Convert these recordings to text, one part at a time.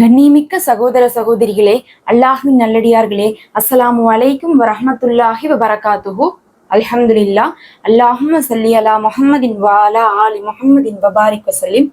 கண்ணியமிக்க சகோதர சகோதரிகளே அல்லாஹின் நல்லடியார்களே அஸ்ஸலாமு அலைக்கும் வரஹமத்துல்லாஹி வபரகாத்துஹு. அல்ஹம்துலில்லா அல்லாஹும் சல்லி அலா முஹம்மதின் வாலா ஆலி முஹம்மதின் வபாரிக் வசலிம்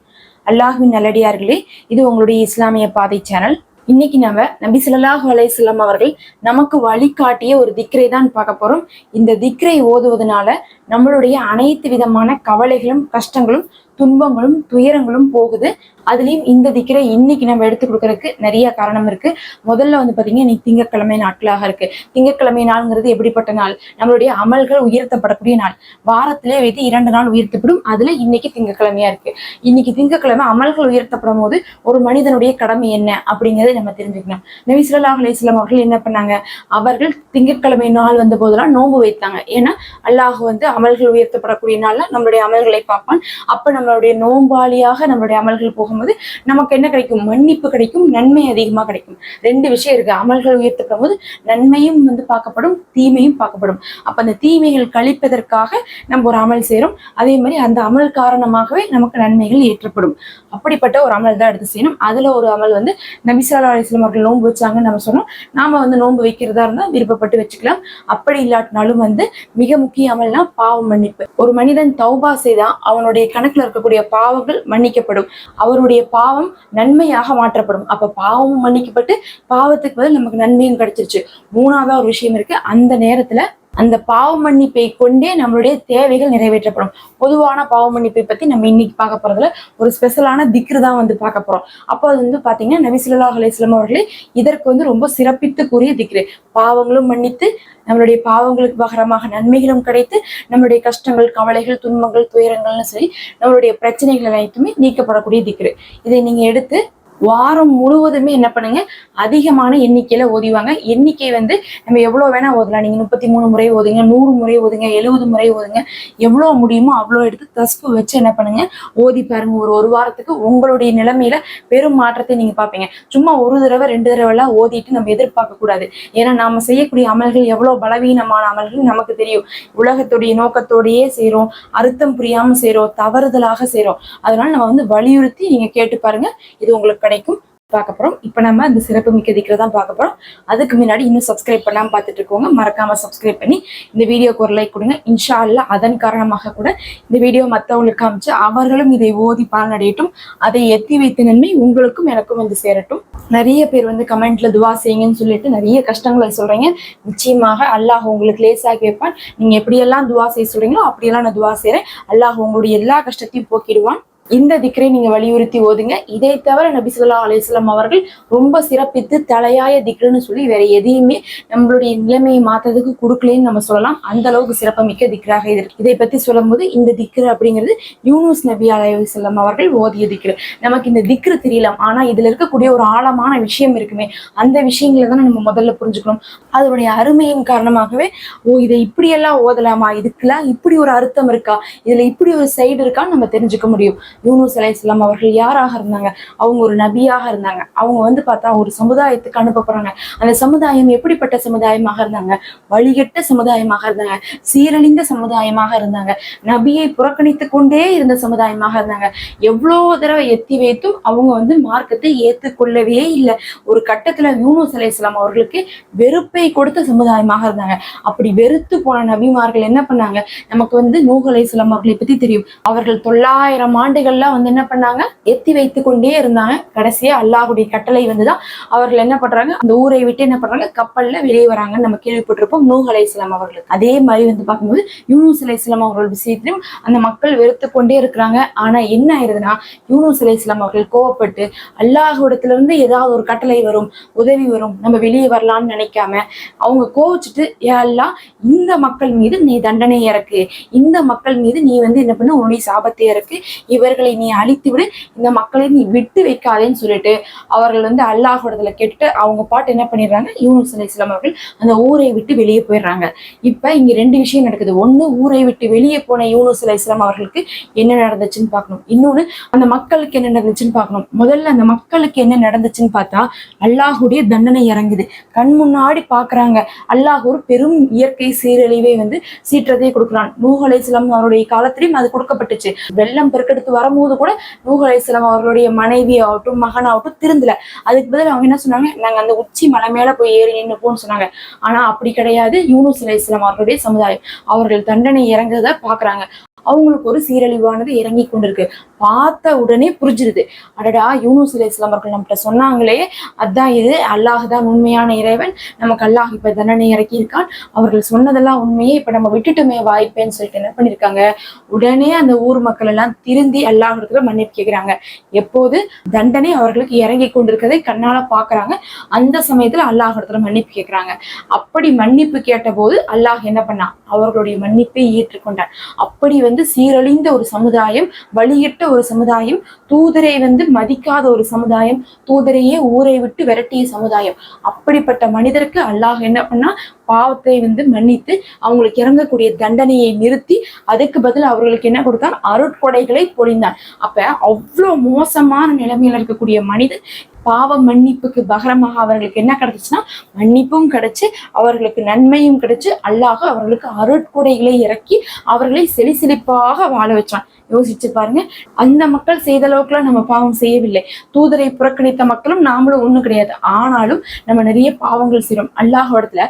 அல்லாஹ்வின் நல்லடியார்களே இது உங்களுடைய இஸ்லாமிய பாதை சேனல். இன்னைக்கு நம்ம நபி சொல்லாஹு அலையம் அவர்கள் நமக்கு வழிகாட்டிய ஒரு திக்ரை தான் பார்க்க போறோம். இந்த திக்ரை ஓதுவதனால நம்மளுடைய அனைத்து விதமான கவலைகளும் கஷ்டங்களும் துன்பங்களும் துயரங்களும் போகுது. அதுலயும் இந்த திக்கரை இன்னைக்கு நம்ம எடுத்து கொடுக்கறதுக்கு நிறைய காரணம் இருக்கு. முதல்ல வந்து பாத்தீங்கன்னா இன்னைக்கு திங்கட்கிழமை நாட்களாக இருக்கு. திங்கட்கிழமை நாள்ங்கிறது எப்படிப்பட்ட நாள்? நம்மளுடைய அமல்கள் உயர்த்தப்படக்கூடிய நாள். வாரத்திலே வைத்து இரண்டு நாள் உயர்த்தப்படும். அதுல இன்னைக்கு திங்கக்கிழமையா இருக்கு. இன்னைக்கு திங்கட்கிழமை அமல்கள் உயர்த்தப்படும் போது ஒரு மனிதனுடைய கடமை என்ன அப்படிங்கிறத நம்ம தெரிஞ்சுக்கணும். நபி ஸல்லல்லாஹு அவர்கள் என்ன பண்ணாங்க? அவர்கள் திங்கட்கிழமை நாள் வந்த போதெல்லாம் நோன்பு வைத்தாங்க. ஏன்னா அல்லாஹ் வந்து அமல்கள் உயர்த்தப்படக்கூடிய நாள்ல நம்மளுடைய அமல்களை பார்ப்பான். அப்ப நம்மளுடைய நோம்பாளியாக நம்மளுடைய அமல்கள் போகும்போது நமக்கு என்ன கிடைக்கும்? மன்னிப்பு கிடைக்கும் நன்மை அதிகமா கிடைக்கும். ரெண்டு விஷயம் இருக்கு. அமல்கள் உயர்த்தப்படும் போது நன்மையும் வந்து பார்க்கப்படும் தீமையும் பார்க்கப்படும். அப்போ அந்த தீமைகள் கழிப்பதற்காக நம்ம ஒரு அமல் செய்றோம். அதே மாதிரி அந்த அமல் காரணமாகவே நமக்கு நன்மைகள் ஏற்றப்படும். அப்படிப்பட்ட ஒரு அமல் தான் எடுத்து செய்யணும். அதுல ஒரு அமல் வந்து நபிசாலா ஸல்லல்லாஹு அவர்கள் நோன்பு வச்சாங்கன்னு நம்ம சொன்னோம். நாம வந்து நோன்பு வைக்கிறதா இருந்தால் விருப்பப்பட்டு வச்சுக்கலாம். அப்படி இல்லாட்டினாலும் வந்து மிக முக்கிய அமல்னா பாவ மன்னிப்பு. ஒரு மனிதன் தௌபா செய்தால் அவனுடைய கணக்குல இருக்கக்கூடிய பாவங்கள் மன்னிக்கப்படும். அவருடைய பாவம் நன்மையாக மாற்றப்படும். அப்ப பாவமும் மன்னிக்கப்பட்டு பாவத்துக்கு பதில் நமக்கு நன்மையும் கிடைச்சிருச்சு. மூணாவதா ஒரு விஷயம் இருக்கு. அந்த நேரத்துல அந்த பாவ மன்னிப்பை கொண்டே நம்மளுடைய தேவைகள் நிறைவேற்றப்படும். பொதுவான பாவ மன்னிப்பை பத்தி நம்ம இன்னைக்கு பார்க்க போறதுல ஒரு ஸ்பெஷலான திக்ரு தான் வந்து பார்க்க போறோம். அப்போ அது வந்து பாத்தீங்கன்னா நபிசுல்லா அலிஸ்லாம் அவர்களே இதற்கு வந்து ரொம்ப சிறப்பித்துக்குரிய திக்ரு. பாவங்களும் மன்னித்து நம்மளுடைய பாவங்களுக்கு பகரமாக நன்மைகளும் கிடைத்து நம்மளுடைய கஷ்டங்கள் கவலைகள் துன்பங்கள் துயரங்கள்னு சொல்லி நம்மளுடைய பிரச்சனைகள் அனைத்துமே நீக்கப்படக்கூடிய திக்ரு. இதை நீங்க எடுத்து வாரம் முழுவதுமே என்ன பண்ணுங்க? அதிகமான எண்ணிக்கையில ஓதிவாங்க. எண்ணிக்கை வந்து நம்ம எவ்வளவு வேணா ஓதலாம். நீங்க முப்பத்தி மூணு முறை ஓதுங்க நூறு முறை ஓதுங்க எழுபது முறை ஓதுங்க. எவ்வளவு முடியுமோ அவ்வளோ எடுத்து தஸ்பு வச்சு என்ன பண்ணுங்க? ஓதி பாருங்க. ஒரு ஒரு வாரத்துக்கு உங்களுடைய நிலைமையில பெரும் மாற்றத்தை நீங்க பார்ப்பீங்க. சும்மா ஒரு தடவை ரெண்டு தடவை எல்லாம் ஓதிட்டு நம்ம எதிர்பார்க்க கூடாது. ஏன்னா நாம செய்யக்கூடிய அமல்கள் எவ்வளவு பலவீனமான அமல்கள் நமக்கு தெரியும். உலகத்துடைய நோக்கத்தோடையே செய்யறோம் அர்த்தம் புரியாம செய்யறோம் தவறுதலாக செய்யறோம் அதனால நம்ம வந்து வலியுறுத்தி நீங்க கேட்டு பாருங்க. இது உங்களுக்கு கிடைக்கும். பார்க்க போறோம். இப்போ நம்ம அந்த சிறப்பு மிக்க திக்கிற தான் பார்க்க போறோம். அதுக்கு முன்னாடி இன்னும் சப்ஸ்கிரைப் பண்ணாமல் பார்த்துட்டு இருக்கோங்க. மறக்காம சப்ஸ்கிரைப் பண்ணி இந்த வீடியோக்கு ஒரு லைக் கொடுங்க. இன்ஷா அல்லா அதன் காரணமாக கூட இந்த வீடியோ மற்றவங்களுக்கு காமிச்சு அவர்களும் இதை ஓதி பலனடையட்டும். அதை எத்தி வைத்த நன்மை உங்களுக்கும் எனக்கும் வந்து சேரட்டும். நிறைய பேர் வந்து கமெண்ட்ல துவா செய்யுங்கன்னு சொல்லிட்டு நிறைய கஷ்டங்களை சொல்றீங்க. நிச்சயமாக அல்லாஹ் உங்களுக்கு லேசாகி வைப்பான் நீங்க எப்படியெல்லாம் துவா செய்ய சொல்றீங்களோ அப்படியெல்லாம் நான் துவா செய்கிறேன் அல்லாஹ் உங்களுடைய எல்லா கஷ்டத்தையும் போக்கிடுவான். இந்த திக்கரை நீங்க வலியுறுத்தி ஓதுங்க. இதை தவிர நபி ஸல்லல்லாஹு அவர்கள் ரொம்ப சிறப்பித்து தலையாய திக்ருன்னு சொல்லி வேற எதையுமே நம்மளுடைய நிலைமையை மாத்துறதுக்கு கொடுக்கலன்னு நம்ம சொல்லலாம். அந்த அளவுக்கு சிறப்புமிக்க திக்ராக இது. இருக்கு. இதை பத்தி சொல்லும்போது இந்த திக்ரு அப்படிங்கிறது யூனூஸ் நபி அலிஸ்லாம் அவர்கள் ஓதிய திக்ரு நமக்கு இந்த திக்ரு தெரியலாம். ஆனா இதுல இருக்கக்கூடிய ஒரு ஆழமான விஷயம் இருக்குமே அந்த விஷயங்களை தான் நம்ம முதல்ல புரிஞ்சுக்கணும். அதனுடைய அருமையின் காரணமாகவே ஓ இதை இப்படியெல்லாம் ஓதலாமா? இதுக்கெல்லாம் இப்படி ஒரு அர்த்தம் இருக்கா? இதுல இப்படி ஒரு சைடு இருக்கான்னு நம்ம தெரிஞ்சுக்க முடியும். யூனு சலை இஸ்லாம் அவர்கள் யாராக இருந்தாங்க? அவங்க ஒரு நபியாக இருந்தாங்க. அவங்க வந்து பார்த்தா ஒரு சமுதாயத்துக்கு அனுப்பப்படுறாங்க. அந்த சமுதாயம் எப்படிப்பட்ட சமுதாயமாக இருந்தாங்க? வழிகட்ட சமுதாயமாக இருந்தாங்க. சீரழிந்த சமுதாயமாக இருந்தாங்க. நபியை புறக்கணித்து கொண்டே இருந்த சமுதாயமாக இருந்தாங்க. எவ்வளோ தடவை எத்தி வைத்தும் அவங்க வந்து மார்க்கத்தை ஏற்றுக்கொள்ளவே இல்லை. ஒரு கட்டத்துல யூனுஸ் இஸ்லாம் அவர்களுக்கு வெறுப்பை கொடுத்த சமுதாயமாக இருந்தாங்க. அப்படி வெறுத்து போன நபிமார்கள் என்ன பண்ணாங்க? நமக்கு வந்து நூகலை இஸ்லாம் அவர்களை பத்தி தெரியும். அவர்கள் தொள்ளாயிரம் ஆண்டுகள் எதிரிகள்லாம் வந்து என்ன பண்ணாங்க? எத்தி வைத்து கொண்டே இருந்தாங்க. கடைசியா அல்லாஹுடைய கட்டளை வந்துதான் அவர்கள் என்ன பண்றாங்க? அந்த ஊரை விட்டு என்ன பண்றாங்க? கப்பல்ல வெளியே வராங்கன்னு நம்ம கேள்விப்பட்டிருப்போம். நூ அலைஸ்லாம் அவர்கள். அதே மாதிரி வந்து பார்க்கும்போது யூனூஸ் அலைஸ்லாம் அவர்கள் விஷயத்திலும் அந்த மக்கள் வெறுத்து கொண்டே இருக்கிறாங்க. ஆனா என்ன ஆயிருதுன்னா யூனூஸ் அலைஸ்லாம் அவர்கள் கோவப்பட்டு அல்லாஹுடத்துல இருந்து ஏதாவது ஒரு கட்டளை வரும் உதவி வரும் நம்ம வெளியே வரலாம்னு நினைக்காம அவங்க கோவிச்சுட்டு எல்லாம் இந்த மக்கள் மீது நீ தண்டனை இறக்கு. இந்த மக்கள் மீது நீ வந்து என்ன பண்ண? உன்னுடைய சாபத்தை இறக்கு. இவர்கள் நீ அழித்து விடு இந்த மக்களை நீ விட்டு வைக்காதேன்னு சொல்லிட்டு அவர்கள் வந்து அல்லாஹோடத்துல கேட்டுட்டு அவங்க பாட்டு என்ன பண்ணிடுறாங்க? யூனுஸ் இஸ்லாம் அவர்கள் அந்த ஊரை விட்டு வெளியே போயிடுறாங்க. இப்ப இங்க ரெண்டு விஷயம் நடக்குது. ஒண்ணு ஊரை விட்டு வெளியே போன யூனுஸ் இஸ்லாம் அவர்களுக்கு என்ன நடந்துச்சுன்னு பார்க்கணும். இன்னொன்னு அந்த மக்களுக்கு என்ன நடந்துச்சுன்னு பார்க்கணும். முதல்ல அந்த மக்களுக்கு என்ன நடந்துச்சுன்னு பார்த்தா அல்லாஹுடைய தண்டனை இறங்குது. கண் முன்னாடி பாக்குறாங்க அல்லாஹ் ஒரு பெரும் இயற்கை சீரழிவை வந்து சீற்றத்தை கொடுக்குறான். நூஹ் இஸ்லாம் அவருடைய காலத்திலையும் அது கொடுக்கப்பட்டுச்சு. வெள்ளம் பெருக்கெடுத்து வர வரும்போது கூட நூஹ் அலைஹிஸ்ஸலாம் அவர்களுடைய மனைவி ஆகட்டும் மகனாகட்டும் திருந்தல. அதுக்கு பதில் அவங்க என்ன சொன்னாங்க? நாங்க அந்த உச்சி மலை மேல போய் ஏறி நின்னுப்போம்னு சொன்னாங்க. ஆனா அப்படி கிடையாது. யூனுஸ் அலைஹிஸ்ஸலாம் அவர்களுடைய சமுதாயம். அவர்கள் தண்டனை இறங்குறத பாக்குறாங்க அவங்களுக்கு ஒரு சீரழிவானது இறங்கி கொண்டிருக்கு. பார்த்த உடனே புரிஞ்சிருது. அடடா யூனுஸ் அலி இஸ்லாம் அவர்கள் நம்மகிட்ட சொன்னாங்களே அதான் இது அல்லாஹ் தான் உண்மையான இறைவன் நமக்கு அல்லாஹ் இப்ப தண்டனை இறக்கி இருக்கான் அவர்கள் சொன்னதெல்லாம் உண்மையே இப்ப நம்ம விட்டுட்டுமே வாய்ப்பேன்னு சொல்லிட்டு என்ன பண்ணிருக்காங்க? உடனே அந்த ஊர் மக்கள் எல்லாம் திருந்தி அல்லாஹிடத்துல மன்னிப்பு கேட்கிறாங்க எப்போது? தண்டனை அவர்களுக்கு இறங்கி கொண்டிருக்கிறதை கண்ணால பாக்குறாங்க. அந்த சமயத்துல அல்லாஹிடத்துல மன்னிப்பு கேட்கிறாங்க அப்படி மன்னிப்பு கேட்டபோது அல்லாஹ் என்ன பண்ணான் அவர்களுடைய மன்னிப்பை ஏற்றுக்கொண்டான். அப்படி வந்து சீரழிந்த ஒரு சமுதாயம் வழியிட்ட ஒரு சமுதாயம் தூதரை வந்து மதிக்காத ஒரு சமுதாயம் தூதரையே ஊரை விட்டு விரட்டிய சமுதாயம். அப்படிப்பட்ட மனிதருக்கு அல்லாஹ் என்ன பண்ணா பாவத்தை வந்து மன்னித்து அவங்களுக்கு இறங்கக்கூடிய தண்டனையை நிறுத்தி அதுக்கு பதில் அவர்களுக்கு என்ன கொடுத்தான் அருட்கொடைகளை பொழிந்தான் அப்ப அவ்வளோ மோசமான நிலைமையில இருக்கக்கூடிய மனிதன் பாவ மன்னிப்புக்கு பகரமாக அவர்களுக்கு என்ன கிடைச்சுன்னா மன்னிப்பும் கிடைச்சு அவர்களுக்கு நன்மையும் கிடைச்சு அல்லாஹ் அவர்களுக்கு அருட்கொடைகளை இறக்கி அவர்களை செழிசெழிப்பாக வாழ வச்சான். யோசிச்சு பாருங்க அந்த மக்கள் செய்த அளவுக்குலாம் நம்ம பாவம் செய்யவில்லை. தூதரை புறக்கணித்த மக்களும் நாமளும் ஒண்ணும் கிடையாது. ஆனாலும் நம்ம நிறைய பாவங்கள் செய்யறோம் அல்லாஹ் இடத்துல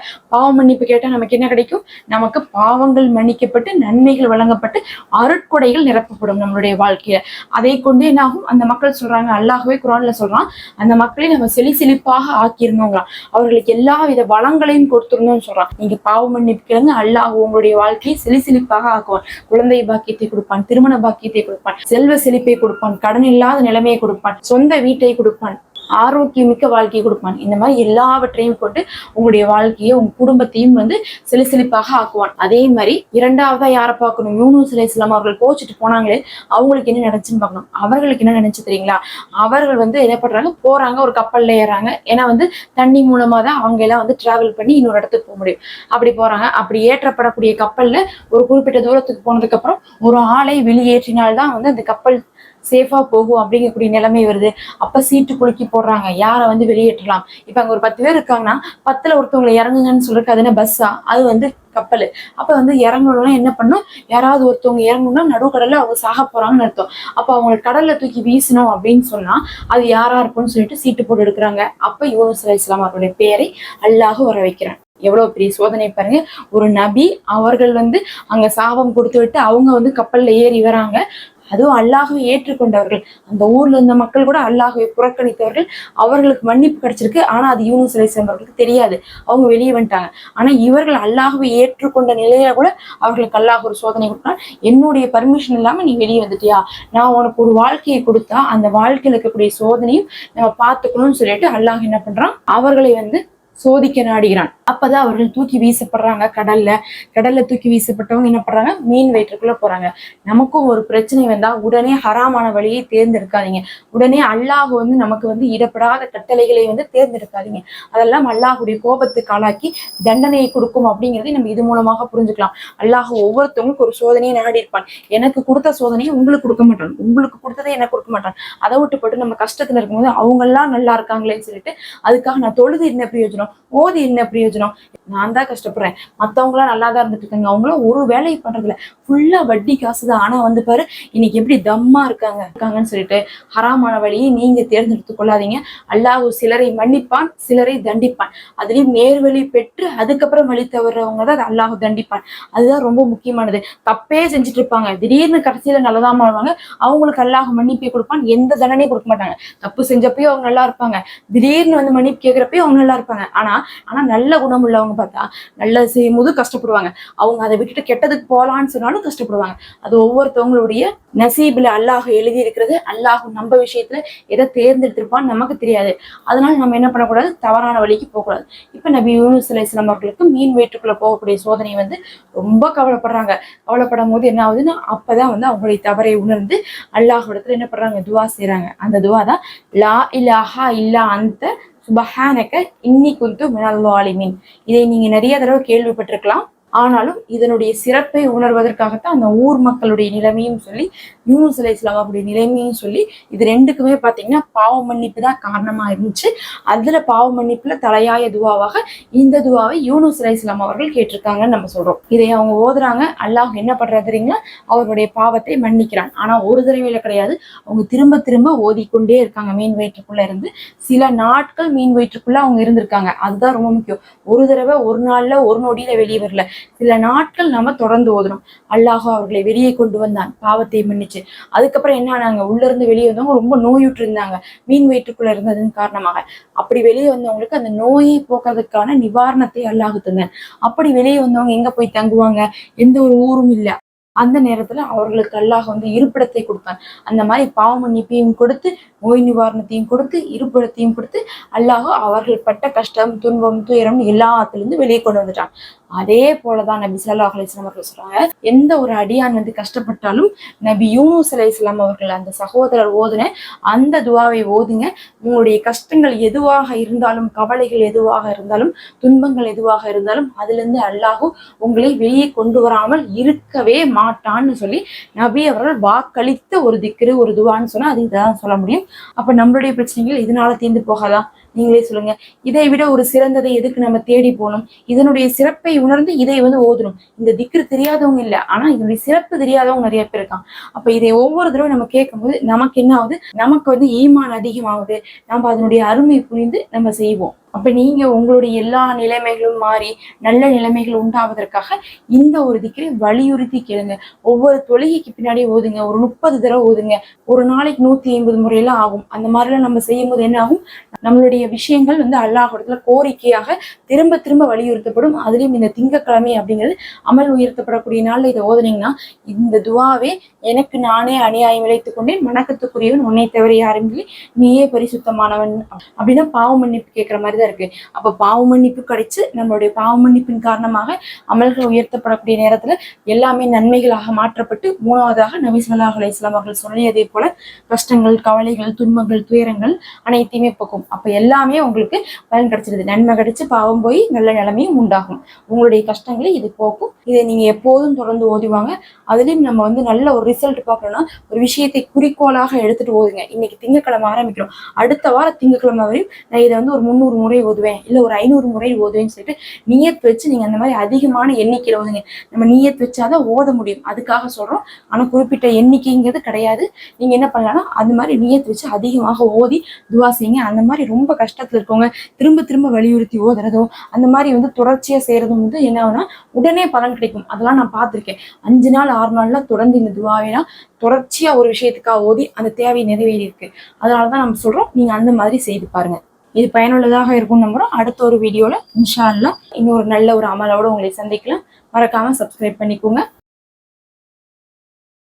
பாவ மன்னிப்பு கேட்டா நமக்கு என்ன கிடைக்கும்? நமக்கு பாவங்கள் மன்னிக்கப்பட்டு நன்மைகள் வழங்கப்பட்டு அருட்கொடைகள் நிரப்பப்படும் நம்மளுடைய வாழ்க்கையில. அதை கொண்டு என்ன ஆகும் அந்த மக்கள் சொல்றாங்க அல்லாகவே குரான்ல சொல்றான் அந்த மக்களை நம்ம செலி செழிப்பாக ஆக்கியிருந்தோங்கிறான் அவர்களுக்கு எல்லா வித வளங்களையும் கொடுத்துருந்தோம்னு சொல்றான். நீங்க பாவ மன்னிப்பு கேளுங்க அல்லாஹ் உங்களுடைய வாழ்க்கையை செலி செழிப்பாக ஆக்குவான். குழந்தை பாக்கியத்தை கொடுப்பான் திருமண பாக்கியத்தை கொடுப்பான் செல்வ செழிப்பை கொடுப்பான் கடன் இல்லாத நிலைமையை கொடுப்பான் சொந்த வீட்டை கொடுப்பான். ஆரோக்கியமிக்க வாழ்க்கையை கொடுப்பான். இந்த மாதிரி எல்லாவற்றையும் கொண்டு உங்களுடைய வாழ்க்கையை உங்க குடும்பத்தையும் வந்து செலி செழிப்பாக ஆக்குவான். அதே மாதிரி இரண்டாவதா யாரை பார்க்கணும்? யூனூஸ் அலை இஸ்லாம் அவர்கள் கோச்சிட்டு போனாங்களே அவங்களுக்கு என்ன நினைச்சுன்னு பார்க்கணும்? அவர்களுக்கு என்ன நினைச்சு தெரியுங்களா? அவர்கள் வந்து என்ன பண்றாங்க? போறாங்க ஒரு கப்பல்ல ஏறாங்க ஏன்னா வந்து தண்ணி மூலமா தான் அவங்க எல்லாம் வந்து டிராவல் பண்ணி இன்னொரு இடத்துக்கு போக முடியும். அப்படி போறாங்க. அப்படி ஏற்றப்படக்கூடிய கப்பல்ல ஒரு குறிப்பிட்ட தூரத்துக்கு போனதுக்கு அப்புறம் ஒரு ஆளை வெளியேற்றினால்தான் வந்து அந்த கப்பல் சேஃபா போகும் அப்படிங்கக்கூடிய நிலைமை வருது. அப்ப சீட்டு குலுக்கி போடுறாங்க. யாரை வந்து வெளியேற்றலாம்? இப்ப அங்க ஒரு பத்து பேர் இருக்காங்கன்னா பத்துல ஒருத்தவங்களை இறங்குங்கன்னு சொல்றதுக்கு அது என்ன பஸ்ஸா அது வந்து கப்பல். அப்ப வந்து இறங்கணும்னா என்ன பண்ணும்? யாராவது ஒருத்தவங்க இறங்கணும்னா நடுக்கடல அவங்க சாக போறாங்கன்னு அர்த்தம். அப்ப அவங்க கடல்ல தூக்கி வீசணும் அப்படின்னு சொன்னா அது யாரா இருக்கும்னு சொல்லிட்டு சீட்டு போட்டு எடுக்கிறாங்க. அப்ப யூனுஸ் அலி இஸ்லாம் அவருடைய பேரை அல்லாஹ் வர வைக்கிறான். எவ்வளவு பெரிய சோதனை பாருங்க. ஒரு நபி அவர்கள் வந்து அங்க சாபம் கொடுத்து விட்டு அவங்க வந்து கப்பல்ல ஏறி வராங்க. அதுவும் அல்லாஹுவை ஏற்றுக்கொண்டவர்கள். அந்த ஊர்ல இருந்த மக்கள் கூட அல்லாஹுவை புறக்கணித்தவர்கள். அவர்களுக்கு மன்னிப்பு கிடைச்சிருக்கு. ஆனா அது யூனுஸ் சிலை அவர்களுக்கு தெரியாது. அவங்க வெளியே வந்துட்டாங்க. ஆனா இவர்கள் அல்லாஹுவை ஏற்றுக்கொண்ட நிலையில கூட அவர்களுக்கு அல்லாஹ் ஒரு சோதனை கொடுத்தான். என்னுடைய பர்மிஷன் இல்லாம நீ வெளியே வந்துட்டியா? நான் உனக்கு ஒரு வாழ்க்கையை கொடுத்தா அந்த வாழ்க்கையில இருக்கக்கூடிய சோதனையும் நம்ம பார்த்துக்கணும்னு சொல்லிட்டு அல்லாஹ் என்ன பண்றான்? அவர்களை வந்து சோதிக்க நாடுகிறான். அப்பதான் அவர்கள் தூக்கி வீசப்படுறாங்க. கடல்ல கடல்ல தூக்கி வீசப்பட்டவங்க என்ன பண்றாங்க? மீன் வயிற்றுக்குள்ள போறாங்க. நமக்கும் ஒரு பிரச்சனை வந்தா உடனே ஹராமான வழியை தேர்ந்தெடுக்காதீங்க. உடனே அல்லாஹ் வந்து நமக்கு வந்து இடப்படாத கட்டளைகளை வந்து தேர்ந்தெடுக்காதீங்க. அதெல்லாம் அல்லாஹுடைய கோபத்துக்கு ஆளாக்கி தண்டனையை கொடுக்கும் அப்படிங்கிறதை நம்ம இது மூலமாக புரிஞ்சுக்கலாம். அல்லாஹ் ஒவ்வொருத்தவங்களுக்கு ஒரு சோதனையை நாடி இருப்பான் எனக்கு கொடுத்த சோதனையை உங்களுக்கு கொடுக்க மாட்டான். உங்களுக்கு கொடுத்ததை எனக்கு கொடுக்க மாட்டான். அதை விட்டு போட்டு நம்ம கஷ்டத்துல இருக்கும்போது அவங்க எல்லாம் நல்லா இருக்காங்களேன்னு சொல்லிட்டு அதுக்காக நான் தொழுது என்ன பிரயோஜனம்? ஓதி என்ன பிரயோஜனம்? நான் தான் கஷ்டப்படுறேன். மற்றவங்களாம் நல்லா தான் இருந்துட்டு இருக்காங்க. அவங்களாம் ஒரு வேலையை பண்றதில்ல. ஃபுல்லா வட்டி காசு தான். ஆனா வந்து பாரு இன்னைக்கு எப்படி தம்மா இருக்காங்க. இருக்காங்கன்னு சொல்லிட்டு ஹராமான வழியை நீங்க தேர்ந்தெடுத்து கொள்ளாதீங்க. அல்லாஹ் சிலரை மன்னிப்பான் சிலரை தண்டிப்பான். அதுலயும் நேர்வழி பெற்று அதுக்கப்புறம் வழி தவறவங்க தான் அல்லாஹ் தண்டிப்பான். அதுதான் ரொம்ப முக்கியமானது. தப்பே செஞ்சுட்டு இருப்பாங்க. திடீர்னு கடைசியில நல்லதா மாறுவாங்க அவங்களுக்கு அல்லாஹ் மன்னிப்பே கொடுப்பான். எந்த தண்டனையும் கொடுக்க மாட்டாங்க. தப்பு செஞ்சப்பயும் அவங்க நல்லா இருப்பாங்க. திடீர்னு வந்து மன்னிப்பு கேட்கிறப்பயும் அவங்க நல்லா இருப்பாங்க. ஆனா ஆனால் நல்ல குணம் உள்ளவங்க பார்த்தா நல்லது செய்யும் போது கஷ்டப்படுவாங்க. அவங்க அதை விட்டுட்டு கெட்டதுக்கு போகலான்னு சொன்னாலும் கஷ்டப்படுவாங்க. அது ஒவ்வொருத்தவங்களுடைய நசீபில் அல்லாஹ் எழுதி இருக்கிறது அல்லாஹ் நம்ம விஷயத்துல எதை தேர்ந்தெடுத்திருப்பான்னு நமக்கு தெரியாது. அதனால நம்ம என்ன பண்ணக்கூடாது? தவறான வழிக்கு போகக்கூடாது. இப்போ நபி யூனுஸ் அலி இஸ்லாம் அவர்களுக்கு மீன் வயிற்றுக்குள்ள போகக்கூடிய சோதனை வந்து ரொம்ப கவலைப்படுறாங்க. கவலைப்படும் போது என்ன ஆகுதுன்னா அப்பதான் வந்து அவங்களுடைய தவறை உணர்ந்து அல்லாஹ் இடத்துல என்ன பண்றாங்க? துவா செய்யறாங்க அந்த துவா தான் லா இலாஹா இல்லா அந்த சுபஹானக்க இன்னி குந்து மினல் வாலிமின். இதை நீங்க நிறைய தடவை கேள்விப்பட்டிருக்கலாம். ஆனாலும் இதனுடைய சிறப்பை உணர்வதற்காகத்தான் அந்த ஊர் மக்களுடைய நிலைமையும் சொல்லி யூனுஸ் அலை இஸ்லாம் நிலைமையும் சொல்லி இது ரெண்டுக்குமே பார்த்தீங்கன்னா பாவ மன்னிப்பு தான் காரணமாக இருந்துச்சு. அதில் பாவ மன்னிப்புல தலையாய துவாவாக இந்த துவாவை யூனுஸ் அலை இஸ்லாம் அவர்கள் கேட்டிருக்காங்கன்னு நம்ம சொல்கிறோம் இதை அவங்க ஓதுறாங்க. அல்லாஹ் என்ன பண்ணுறது தெரியுங்களா? அவருடைய பாவத்தை மன்னிக்கிறான். ஆனால் ஒரு தடவையில் கிடையாது. அவங்க திரும்ப திரும்ப ஓதிக்கொண்டே இருக்காங்க. மீன் வயிற்றுக்குள்ளே இருந்து சில நாட்கள் மீன் வயிற்றுக்குள்ளே அவங்க இருந்திருக்காங்க. அதுதான் ரொம்ப முக்கியம். ஒரு தடவை ஒரு நாளில் ஒரு நொடியில் வெளியே வரல. சில நாட்கள் நம்ம தொடர்ந்து ஓதணும். அல்லாஹோ அவர்களை வெளியே கொண்டு வந்தான். பாவத்தை மன்னிச்சு. அதுக்கப்புறம் என்ன ஆனாங்க? உள்ள இருந்து வெளியே வந்தவங்க ரொம்ப நோயுற்று இருந்தாங்க மீன் வயிற்றுக்குள்ள இருந்ததன் காரணமாக. அப்படி வெளியே வந்தவங்களுக்கு அந்த நோயை போக்குறதுக்கான நிவாரணத்தை அல்லாஹ் தந்தேன். அப்படி வெளியே வந்தவங்க எங்க போய் தங்குவாங்க? எந்த ஒரு ஊரும் இல்ல. அந்த நேரத்துல அவர்களுக்கு அல்லாஹ் வந்து இருப்பிடத்தை கொடுத்தான். அந்த மாதிரி பாவ மன்னிப்பையும் கொடுத்து நோய் நிவாரணத்தையும் கொடுத்து இருப்பிடத்தையும் கொடுத்து அல்லாஹ் அவர்கள் பட்ட கஷ்டம் துன்பம் துயரம் எல்லாத்துலேருந்து வெளியே கொண்டு வந்துட்டான். அதே போலதான் நபி ஸல்லல்லாஹு அலிஸ்லாம் அவர்கள் சொல்றாங்க. எந்த ஒரு அடியான் வந்து கஷ்டப்பட்டாலும் நபி யூனுஸ் அலி இஸ்லாம் அவர்கள் அந்த சகோதரர் ஓதுன அந்த துவாவை ஓதுங்க. உங்களுடைய கஷ்டங்கள் எதுவாக இருந்தாலும் கவலைகள் எதுவாக இருந்தாலும் துன்பங்கள் எதுவாக இருந்தாலும் அதிலிருந்து அல்லாஹும் உங்களை வெளியே கொண்டு வராமல் இருக்கவே மாட்டான்னு சொல்லி நபி அவர்கள் வாக்களித்த ஒரு திக்ரு ஒரு துவான்னு சொன்னா அது இதான் சொல்ல முடியும். அப்ப நம்மளுடைய பிரச்சனைகள் இதனால தீர்ந்து போகாதா? நீங்களே சொல்லுங்க. இதை விட ஒரு சிறந்ததை எதுக்கு நம்ம தேடி போகணும்? இதனுடைய சிறப்பை உணர்ந்து இதை வந்து ஓதணும். இந்த திக்ரு தெரியாதவங்க இல்ல. ஆனா இதனுடைய சிறப்பு தெரியாதவங்க நிறைய பேர் இருக்கான் அப்ப இதை ஒவ்வொரு தடவை நம்ம கேட்கும்போது நமக்கு என்ன ஆகுது? நமக்கு வந்து ஈமான் அதிகமாகுது. நம்ம அதனுடைய அருமை புரிந்து நம்ம செய்வோம். அப்ப நீங்க உங்களுடைய எல்லா நிலைமைகளும் மாறி நல்ல நிலைமைகள் உண்டாவதற்காக இந்த ஒரு திக்கரை வலியுறுத்தி கேளுங்க. ஒவ்வொரு தொழுகைக்கு பின்னாடி ஓதுங்க. ஒரு முப்பது தடவை ஓதுங்க. ஒரு நாளைக்கு நூத்தி ஐம்பது முறையெல்லாம் ஆகும். அந்த மாதிரிலாம் நம்ம செய்யும் போது என்ன ஆகும்? நம்மளுடைய விஷயங்கள் வந்து அல்லாஹிடத்துல கோரிக்கையாக திரும்ப திரும்ப வலியுறுத்தப்படும். அதுலயும் இந்த திங்கக்கிழமை அப்படிங்கிறது அமல் உயர்த்தப்படக்கூடிய நாள்ல இதை ஓதுனீங்கன்னா இந்த துவாவே எனக்கு நானே அநியாயம் இழைத்துக் கொண்டேன் வணக்கத்துக்குரியவன் உன்னை தவிர யாரும் இல்லை. நீயே பரிசுத்தமானவன். அப்படின்னா பாவ மன்னிப்பு கேட்கிற மாதிரி தான் இருக்கு. அப்ப பாவ மன்னிப்பு கிடைச்சு நம்மளுடைய பாவ மன்னிப்பின் காரணமாக அமல்கள் உயர்த்தப்படக்கூடிய நேரத்துல எல்லாமே நன்மைகளாக மாற்றப்பட்டு மூணாவதாக நபி ஸல்லல்லாஹு அலைஹி அவர்கள் சொல்லியதே போல கஷ்டங்கள் கவலைகள் துன்பங்கள் துயரங்கள் அனைத்தையுமே போக்கும். அப்ப எல்லாமே உங்களுக்கு பலன் கிடைச்சிருது. நன்மை கிடைச்சு பாவம் போய் நல்ல நிலைமையும் உண்டாகும். உங்களுடைய கஷ்டங்களை இது போக்கும். இதை நீங்க எப்போதும் தொடர்ந்து ஓதுவாங்க. அதுலயும் நம்ம வந்து நல்ல ஒரு ரிசல்ட் பார்க்கணும்னா ஒரு விஷயத்தை குறிக்கோளாக எடுத்துட்டு ஓதுங்க இன்னைக்கு திங்கக்கிழமை ஆரம்பிக்கிறோம். அடுத்த வாரம் திங்கக்கிழமை வரையும் நான் இதை வந்து ஒரு முந்நூறு முறை ஓதுவேன். இல்லை ஒரு ஐநூறு முறை ஓதுவேன்னு சொல்லிட்டு நியத் வச்சு நீங்க அந்த மாதிரி அதிகமான எண்ணிக்கையில் ஓதுங்க. நம்ம நியத் வச்சாதான் ஓத முடியும். அதுக்காக சொல்றோம். ஆனா குறிப்பிட்ட எண்ணிக்கைங்கிறது கிடையாது. நீங்க என்ன பண்ணலாம்னா அது மாதிரி நியத் வச்சு அதிகமாக ஓதி துவா செய்யுங்க. அந்த மாதிரி ரொம்ப கஷ்டத்துல இருக்கவங்க திரும்ப திரும்ப வலியுறுத்தி ஓதுறதோ அந்த மாதிரி வந்து தொடர்ச்சியா செய்யறதும் வந்து என்ன ஆகுனா உடனே பலன் கிடைக்கும். அதெல்லாம் நான் பார்த்துருக்கேன். அஞ்சு நாள் ஆறு நாள்லாம் தொடர்ந்து இந்த துவா துவாவைனா தொடர்ச்சியா ஒரு விஷயத்துக்காக ஓதி அந்த தேவை நிறைவேறி இருக்கு. அதனாலதான் நம்ம சொல்றோம் நீங்க அந்த மாதிரி செய்து பாருங்க. இது பயனுள்ளதாக இருக்கும் நம்புறோம். அடுத்த ஒரு வீடியோல இன்ஷா அல்லாஹ் இன்னொரு நல்ல ஒரு அமலோட உங்களை சந்திக்கலாம். மறக்காம சப்ஸ்கிரைப் பண்ணிக்கோங்க.